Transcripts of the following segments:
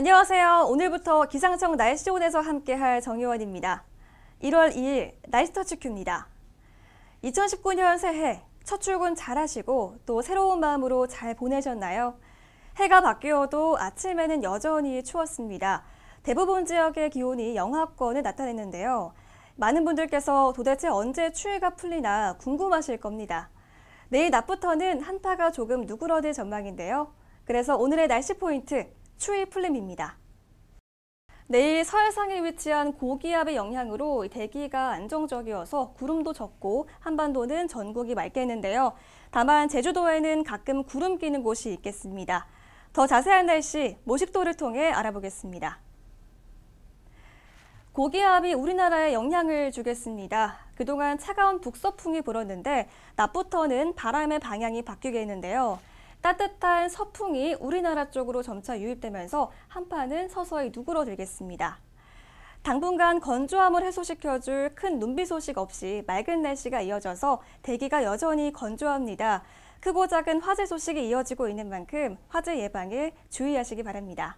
안녕하세요. 오늘부터 기상청 날씨온에서 함께할 정효원입니다. 1월 2일 날씨 터치 큐입니다. 2019년 새해 첫 출근 잘 하시고 또 새로운 마음으로 잘 보내셨나요? 해가 바뀌어도 아침에는 여전히 추웠습니다. 대부분 지역의 기온이 영하권을 나타냈는데요. 많은 분들께서 도대체 언제 추위가 풀리나 궁금하실 겁니다. 내일 낮부터는 한파가 조금 누그러들 전망인데요. 그래서 오늘의 날씨 포인트 추위 풀림입니다. 내일 서해상에 위치한 고기압의 영향으로 대기가 안정적이어서 구름도 적고 한반도는 전국이 맑겠는데요. 다만 제주도에는 가끔 구름 끼는 곳이 있겠습니다. 더 자세한 날씨 모식도를 통해 알아보겠습니다. 고기압이 우리나라에 영향을 주겠습니다. 그동안 차가운 북서풍이 불었는데 낮부터는 바람의 방향이 바뀌겠는데요. 따뜻한 서풍이 우리나라 쪽으로 점차 유입되면서 한파는 서서히 누그러들겠습니다. 당분간 건조함을 해소시켜줄 큰 눈비 소식 없이 맑은 날씨가 이어져서 대기가 여전히 건조합니다. 크고 작은 화재 소식이 이어지고 있는 만큼 화재 예방에 주의하시기 바랍니다.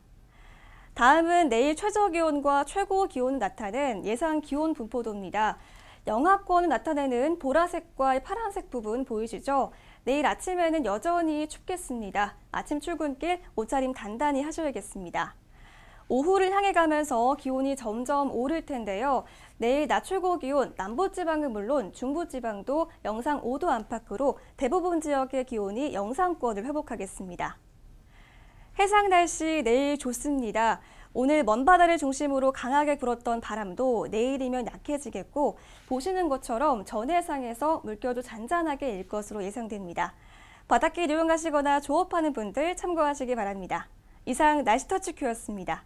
다음은 내일 최저 기온과 최고 기온을 나타낸 예상 기온 분포도입니다. 영하권을 나타내는 보라색과 파란색 부분 보이시죠? 내일 아침에는 여전히 춥겠습니다. 아침 출근길 옷차림 단단히 하셔야겠습니다. 오후를 향해 가면서 기온이 점점 오를 텐데요. 내일 낮 최고 기온 남부지방은 물론 중부지방도 영상 5도 안팎으로 대부분 지역의 기온이 영상권을 회복하겠습니다. 해상 날씨 내일 좋습니다. 오늘 먼 바다를 중심으로 강하게 불었던 바람도 내일이면 약해지겠고 보시는 것처럼 전해상에서 물결도 잔잔하게 일 것으로 예상됩니다. 바닷길 이용하시거나 조업하는 분들 참고하시기 바랍니다. 이상 날씨 터치 큐였습니다.